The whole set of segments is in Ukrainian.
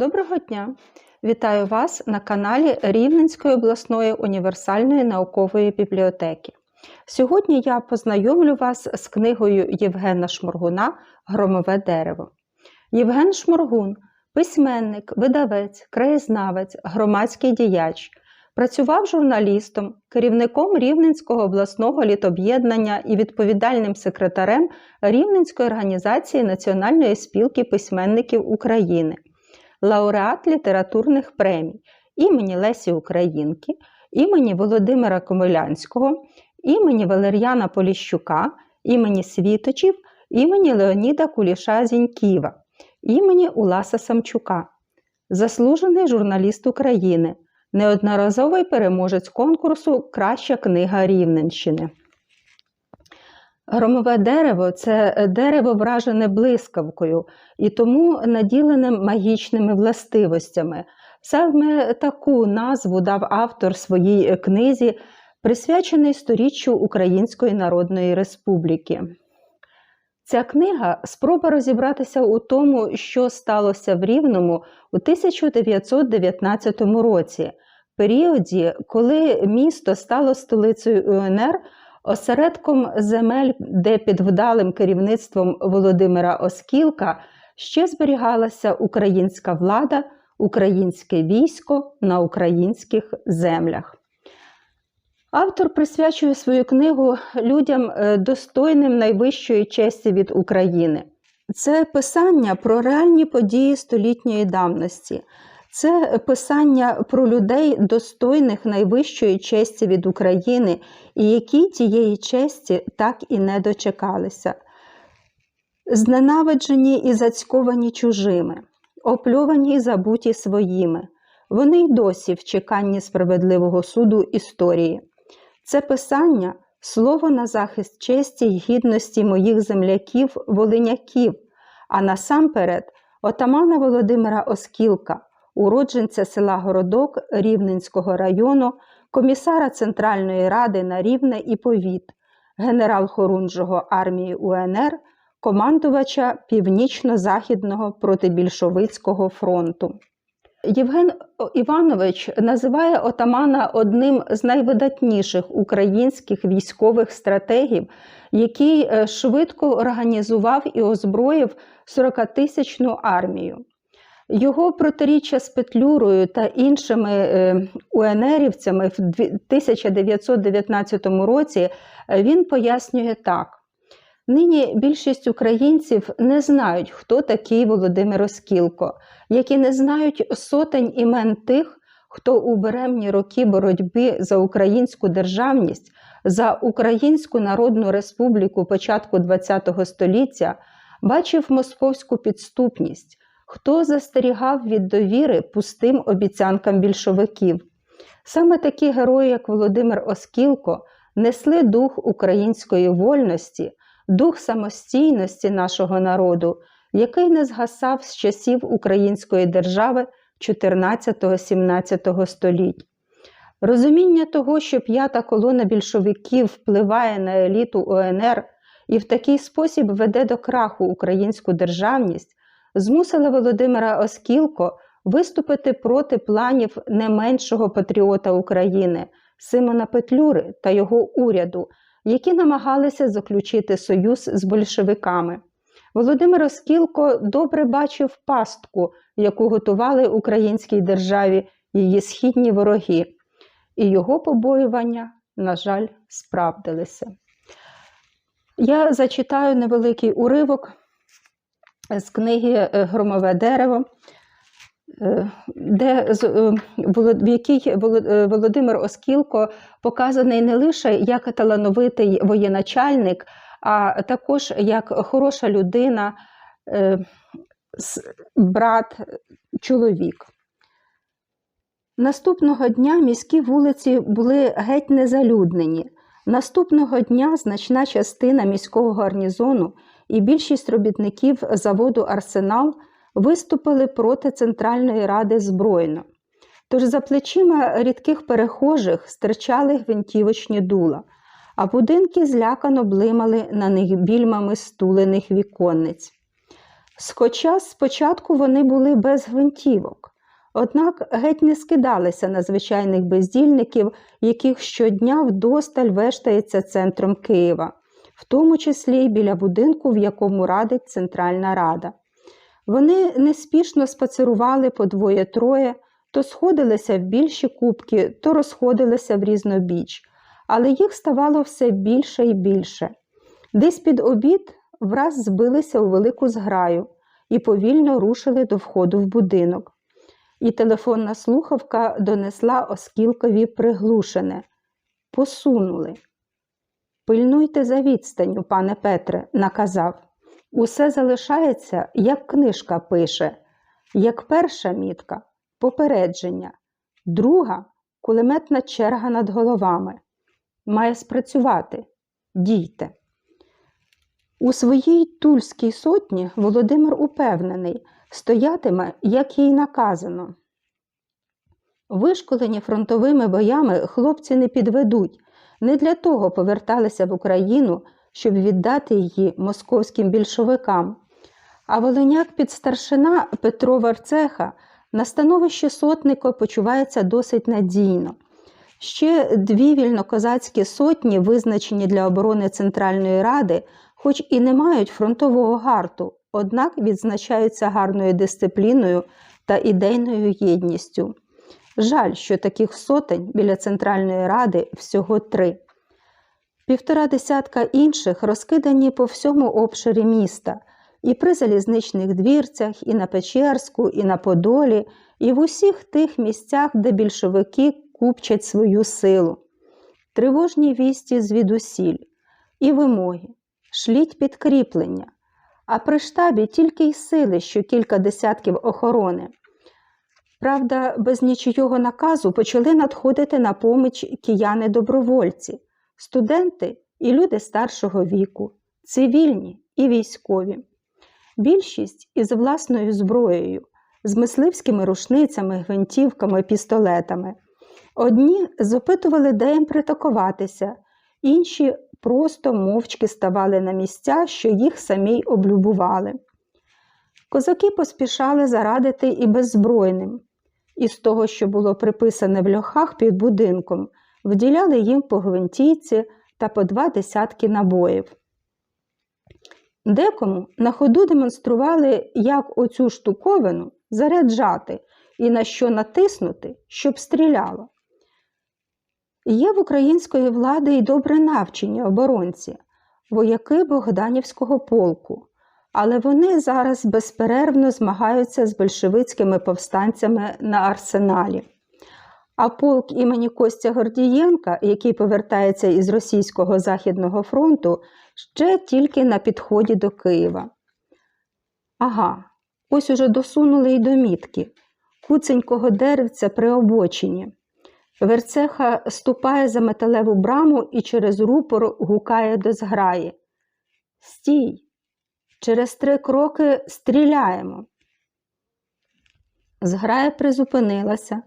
Доброго дня! Вітаю вас на каналі Рівненської обласної універсальної наукової бібліотеки. Сьогодні я познайомлю вас з книгою Євгена Шморгуна Громове дерево. Євген Шморгун письменник, видавець, краєзнавець, громадський діяч. Працював журналістом, керівником Рівненського обласного літоб'єднання і відповідальним секретарем Рівненської організації Національної спілки письменників України лауреат літературних премій імені Лесі Українки, імені Володимира Комилянського, імені Валер'яна Поліщука, імені Світочів, імені Леоніда Куліша Зіньківа, імені Уласа Самчука, заслужений журналіст України, неодноразовий переможець конкурсу Краща книга Рівненщини. Громове дерево це дерево вражене блискавкою і тому наділене магічними властивостями. Саме таку назву дав автор своїй книзі, присвячений сторіччю Української Народної Республіки. Ця книга спроба розібратися у тому, що сталося в Рівному у 1919 році, періоді, коли місто стало столицею УНР осередком земель, де під вдалим керівництвом Володимира Оскілка ще зберігалася українська влада, українське військо на українських землях. Автор присвячує свою книгу людям е, достойним найвищої честі від України. Це писання про реальні події столітньої давності. Це писання про людей, достойних найвищої честі від України, і які тієї честі так і не дочекалися. Зненавиджені і зацьковані чужими, опльовані і забуті своїми. Вони й досі в чеканні справедливого суду історії. Це писання слово на захист честі й гідності моїх земляків, волиняків, а насамперед отамана Володимира Оскілка уродженця села Городок Рівненського району, комісара Центральної ради на Рівне і Повіт, генерал Хорунжого армії УНР, командувача Північно-Західного протибільшовицького фронту. Євген Іванович називає отамана одним з найвидатніших українських військових стратегів, який е, швидко організував і озброїв 40-тисячну армію. Його протиріччя з Петлюрою та іншими е, УНРівцями в 1919 році е, він пояснює так. Нині більшість українців не знають, хто такий Володимир Оскілко, які не знають сотень імен тих, хто у беремні роки боротьби за українську державність, за Українську Народну Республіку початку ХХ століття бачив московську підступність хто застерігав від довіри пустим обіцянкам більшовиків. Саме такі герої, як Володимир Оскілко, несли дух української вольності, дух самостійності нашого народу, який не згасав з часів української держави 14-17 століть. Розуміння того, що п'ята колона більшовиків впливає на еліту ОНР і в такий спосіб веде до краху українську державність, змусили Володимира Оскілко виступити проти планів не меншого патріота України Симона Петлюри та його уряду, які намагалися заключити союз з большевиками. Володимир Оскілко добре бачив пастку, яку готували українській державі її східні вороги, і його побоювання, на жаль, справдилися. Я зачитаю невеликий уривок з книги е, Громове дерево, е, де, е, в якій Володимир Оскілко показаний не лише як талановитий воєначальник, а також як хороша людина, брат, чоловік. Наступного дня міські вулиці були геть незалюднені. Наступного дня значна частина міського гарнізону і більшість робітників заводу Арсенал виступили проти Центральної ради збройно. Тож за плечима рідких перехожих стирчали гвинтівочні дула, а будинки злякано блимали на них більмами стулених віконниць. Хоча спочатку вони були без гвинтівок, однак геть не скидалися на звичайних бездільників, яких щодня вдосталь вештається центром Києва, в тому числі й біля будинку, в якому радить Центральна Рада. Вони неспішно спацирували по двоє-троє, то сходилися в більші кубки, то розходилися в різнобіч, але їх ставало все більше і більше. Десь під обід враз збилися у велику зграю і повільно рушили до входу в будинок. І телефонна слухавка донесла оскілкові приглушене. Посунули. Пильнуйте за відстанню, пане Петре, наказав. Усе залишається, як книжка пише, як перша мітка попередження, друга кулеметна черга над головами. Має спрацювати. Дійте. У своїй тульській сотні Володимир упевнений, стоятиме, як їй наказано. Вишколені фронтовими боями хлопці не підведуть, не для того поверталися в Україну, щоб віддати її московським більшовикам. А волиняк підстаршина Петро Варцеха на становищі сотника почувається досить надійно. Ще дві вільнокозацькі сотні, визначені для оборони Центральної Ради, хоч і не мають фронтового гарту, однак відзначаються гарною дисципліною та ідейною єдністю. Жаль, що таких сотень біля Центральної Ради всього три. Півтора десятка інших розкидані по всьому обширі міста, і при залізничних двірцях, і на Печерську, і на Подолі, і в усіх тих місцях, де більшовики купчать свою силу. Тривожні вісті звідусіль, і вимоги, шліть підкріплення, а при штабі тільки й сили, що кілька десятків охорони. Правда, без нічого наказу почали надходити на поміч кияни-добровольці, студенти і люди старшого віку, цивільні і військові. Більшість із власною зброєю, з мисливськими рушницями, гвинтівками, пістолетами. Одні запитували, де їм притакуватися, інші просто мовчки ставали на місця, що їх самі облюбували. Козаки поспішали зарадити і беззбройним, і з того, що було приписане в льохах під будинком, вділяли їм по гвинтійці та по два десятки набоїв. Декому на ходу демонстрували, як оцю штуковину заряджати і на що натиснути, щоб стріляло. Є в української влади й добре навчені оборонці, вояки Богданівського полку, але вони зараз безперервно змагаються з большевицькими повстанцями на арсеналі. А полк імені Костя Гордієнка, який повертається із Російського Західного фронту, ще тільки на підході до Києва. Ага, ось уже досунули й до мітки куценького деревця при обочині. Верцеха ступає за металеву браму і через рупор гукає до зграї. Стій! Через три кроки стріляємо. Зграя призупинилася,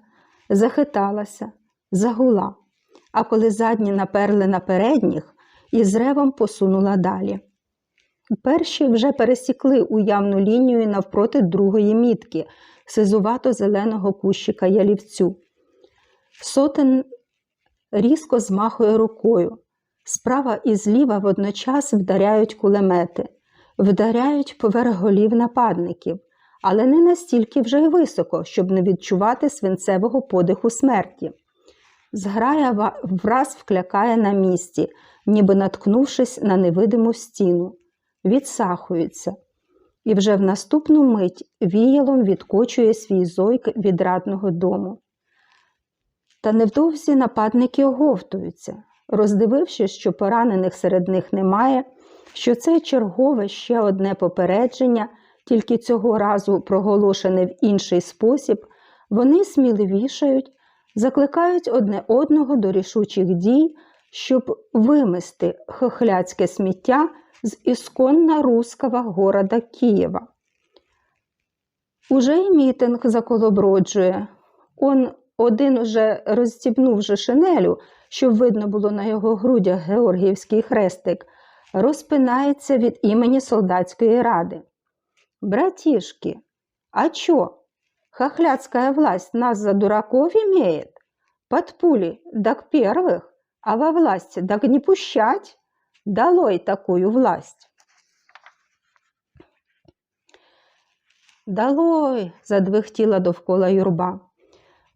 захиталася, загула, а коли задні наперли на передніх, і з ревом посунула далі. Перші вже пересікли уявну лінію навпроти другої мітки, сизувато зеленого кущика ялівцю. Сотен різко змахує рукою. Справа і зліва водночас вдаряють кулемети, вдаряють поверх голів нападників, але не настільки вже й високо, щоб не відчувати свинцевого подиху смерті. Зграя враз вклякає на місці, ніби наткнувшись на невидиму стіну, відсахується, і вже в наступну мить віялом відкочує свій зойк від радного дому. Та невдовзі нападники оговтуються, роздивившись, що поранених серед них немає, що це чергове ще одне попередження, тільки цього разу проголошене в інший спосіб, вони сміливішають, закликають одне одного до рішучих дій, щоб вимести хохляцьке сміття з ісконна руского города Києва. Уже й мітинг заколоброджує. Он один уже розстібнув же шинелю, щоб видно було на його грудях Георгіївський хрестик, розпинається від імені солдатської ради. Братишки, а чё? Хохлядская власть нас за дураков имеет? Под пули, так первых, а во власти так не пущать? Долой такую власть! Долой! задвихтіла довкола юрба.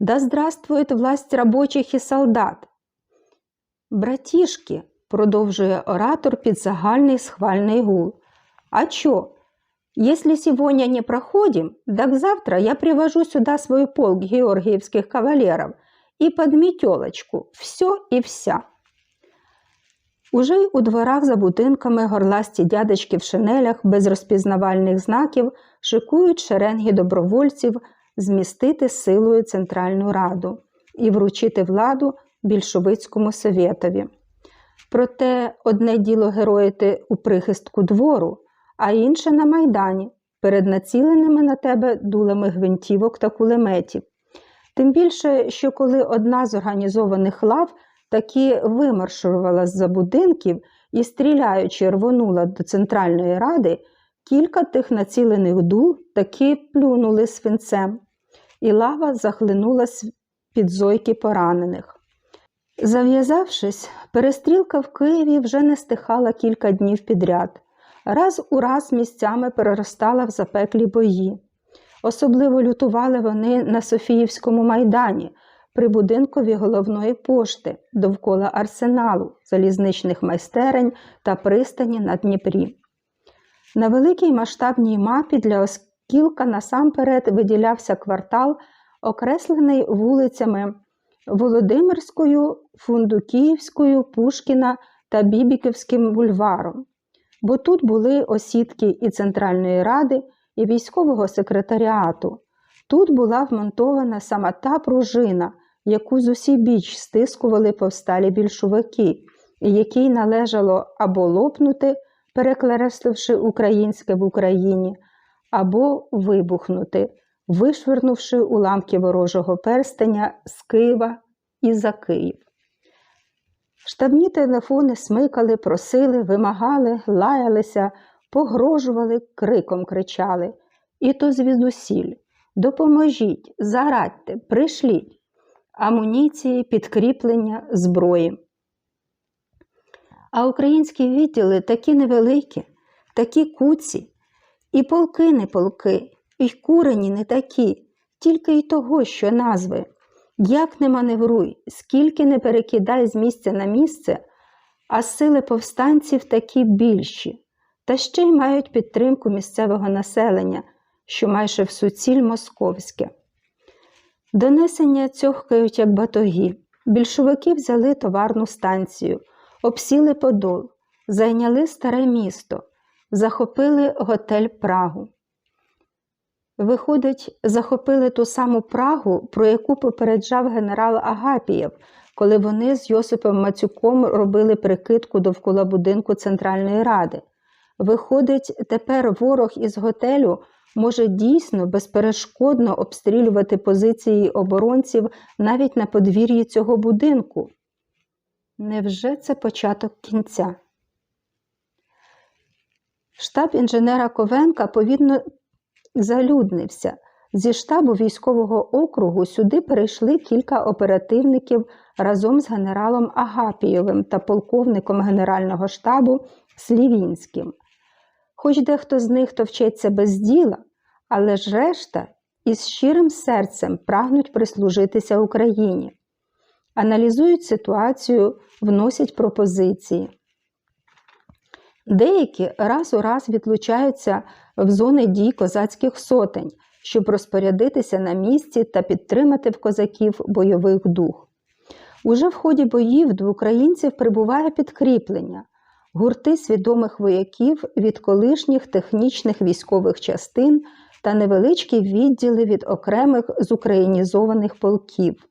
Да здравствует власть рабочих і солдат! Братішки, Продовжує оратор під загальний схвальний гул. А чё? Если сегодня не проходим, так завтра я привожу сюда свой полк георгиевских кавалеров и под метелочку, все и вся. Уже й у дворах за будинками горласті дядечки в шинелях без розпізнавальних знаків шикують шеренги добровольців змістити силою Центральну Раду і вручити владу більшовицькому совєтові. Проте одне діло героїти у прихистку двору, а інше на майдані, перед націленими на тебе дулами гвинтівок та кулеметів. Тим більше, що коли одна з організованих лав таки вимаршувала з-за будинків і, стріляючи, рвонула до Центральної Ради, кілька тих націлених дул таки плюнули свинцем, і лава захлинулась під зойки поранених. Зав'язавшись, перестрілка в Києві вже не стихала кілька днів підряд, раз у раз місцями переростала в запеклі бої. Особливо лютували вони на Софіївському майдані, при будинкові головної пошти довкола арсеналу, залізничних майстерень та пристані на Дніпрі. На великій масштабній мапі для Оскілка насамперед виділявся квартал, окреслений вулицями Володимирською, Фундукіївською, Пушкіна та Бібіківським бульваром, бо тут були осідки і Центральної ради, і військового секретаріату. Тут була вмонтована сама та пружина, яку з усібіч стискували повсталі більшовики, і якій належало або лопнути, перекресливши українське в Україні, або вибухнути, вишвирнувши уламки ворожого перстеня з Києва і за Київ. Штабні телефони смикали, просили, вимагали, лаялися, погрожували, криком кричали. І то звідусіль. Допоможіть, зарадьте, пришліть амуніції, підкріплення, зброї. А українські відділи такі невеликі, такі куці, і полки не полки, і курені не такі, тільки й того, що назви. Як не маневруй, скільки не перекидай з місця на місце, а сили повстанців такі більші, та ще й мають підтримку місцевого населення, що майже в суціль московське. Донесення цьохкають, як батоги. Більшовики взяли товарну станцію, обсіли Подол, зайняли старе місто, захопили готель Прагу. Виходить, захопили ту саму Прагу, про яку попереджав генерал Агапієв, коли вони з Йосипом Мацюком робили прикидку довкола будинку Центральної Ради. Виходить, тепер ворог із готелю може дійсно безперешкодно обстрілювати позиції оборонців навіть на подвір'ї цього будинку. Невже це початок кінця? Штаб інженера Ковенка, залюднився. Зі штабу військового округу сюди перейшли кілька оперативників разом з генералом Агапійовим та полковником Генерального штабу Слівінським. Хоч дехто з них товчеться без діла, але ж решта із щирим серцем прагнуть прислужитися Україні, аналізують ситуацію, вносять пропозиції. Деякі раз у раз відлучаються в зони дій козацьких сотень, щоб розпорядитися на місці та підтримати в козаків бойових дух. Уже в ході боїв до українців прибуває підкріплення, гурти свідомих вояків від колишніх технічних військових частин та невеличкі відділи від окремих зукраїнізованих полків.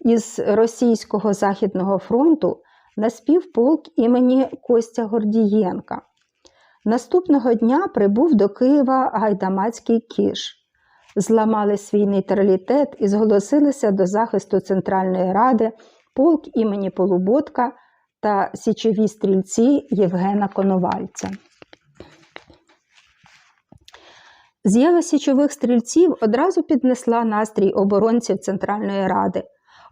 Із Російського Західного фронту наспів полк імені Костя Гордієнка. Наступного дня прибув до Києва Гайдамацький кіш. Зламали свій нейтралітет і зголосилися до захисту Центральної Ради полк імені Полуботка та січові стрільці Євгена Коновальця. З'ява січових стрільців одразу піднесла настрій оборонців Центральної Ради,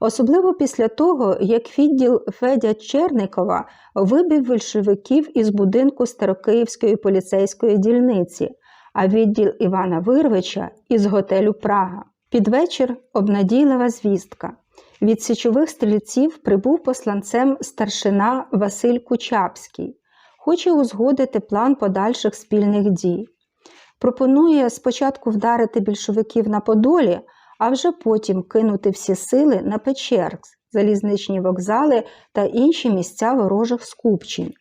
особливо після того, як відділ Федя Черникова вибив большевиків із будинку Старокиївської поліцейської дільниці, а відділ Івана Вирвича із готелю Прага. Під вечір обнадійлива звістка. Від січових стрільців прибув посланцем старшина Василь Кучапський. Хоче узгодити план подальших спільних дій. Пропонує спочатку вдарити більшовиків на Подолі, а вже потім кинути всі сили на Печеркс, залізничні вокзали та інші місця ворожих скупчень.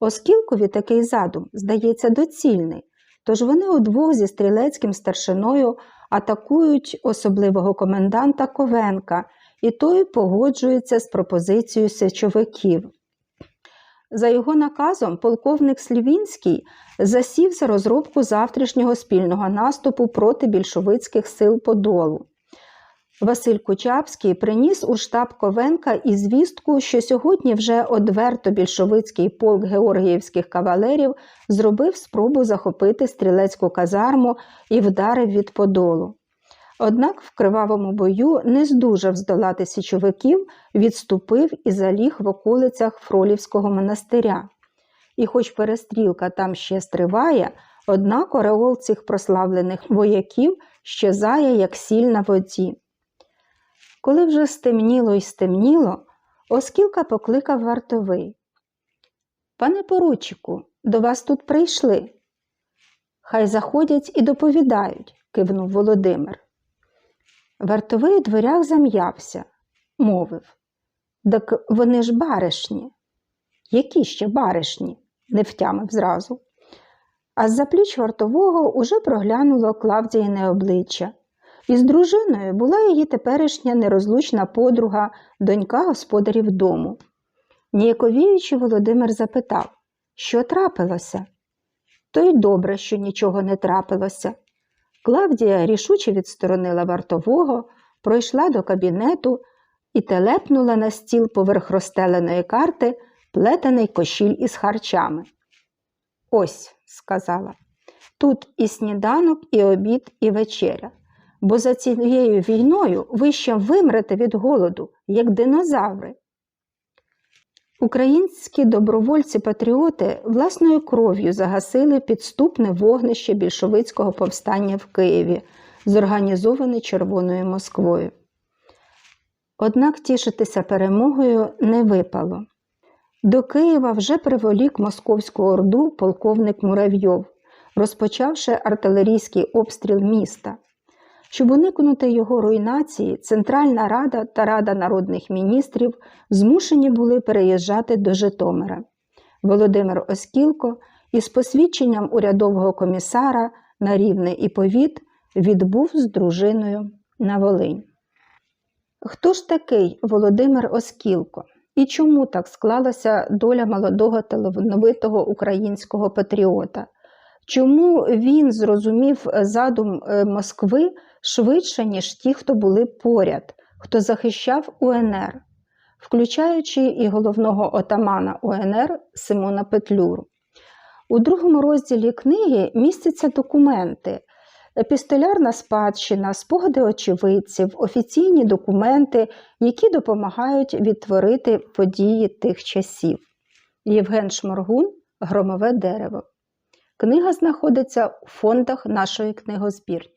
Оскілкові такий задум здається доцільний, тож вони удвох зі стрілецьким старшиною атакують особливого коменданта Ковенка, і той погоджується з пропозицією сечовиків. За його наказом, полковник Слівінський засів за розробку завтрашнього спільного наступу проти більшовицьких сил Подолу. Василь Кучапський приніс у штаб Ковенка і звістку, що сьогодні вже одверто більшовицький полк георгіївських кавалерів зробив спробу захопити стрілецьку казарму і вдарив від Подолу. Однак в кривавому бою не здужав здолати січовиків, відступив і заліг в околицях Фролівського монастиря. І хоч перестрілка там ще стриває, однак ореол цих прославлених вояків щезає, як сіль на воді. Коли вже стемніло й стемніло, Оскілка покликав вартовий. Пане поручику, до вас тут прийшли. Хай заходять і доповідають, кивнув Володимир. Вартовий у дверях зам'явся, мовив. Так вони ж баришні. Які ще баришні? не втямив зразу. А з-за пліч вартового уже проглянуло Клавдіїне обличчя. Із дружиною була її теперішня нерозлучна подруга, донька господарів дому. Ніяковіючи, Володимир запитав, що трапилося? То й добре, що нічого не трапилося. Клавдія рішуче відсторонила вартового, пройшла до кабінету і телепнула на стіл поверх розстеленої карти плетений кошіль із харчами. Ось, сказала, тут і сніданок, і обід, і вечеря. Бо за цією війною ви ще вимрете від голоду, як динозаври. Українські добровольці-патріоти власною кров'ю загасили підступне вогнище більшовицького повстання в Києві, зорганізоване Червоною Москвою. Однак тішитися перемогою не випало. До Києва вже приволік московську орду полковник Муравйов, розпочавши артилерійський обстріл міста. Щоб уникнути його руйнації, Центральна Рада та Рада народних міністрів змушені були переїжджати до Житомира. Володимир Оскілко із посвідченням урядового комісара на рівне і повіт відбув з дружиною на Волинь. Хто ж такий Володимир Оскілко? І чому так склалася доля молодого талановитого українського патріота? Чому він зрозумів задум Москви швидше, ніж ті, хто були поряд, хто захищав УНР, включаючи і головного отамана УНР Симона Петлюру? У другому розділі книги містяться документи, епістолярна спадщина, спогади очевидців, офіційні документи, які допомагають відтворити події тих часів. Євген Шморгун Громове дерево. Книга знаходиться у фондах нашої книгозбірні.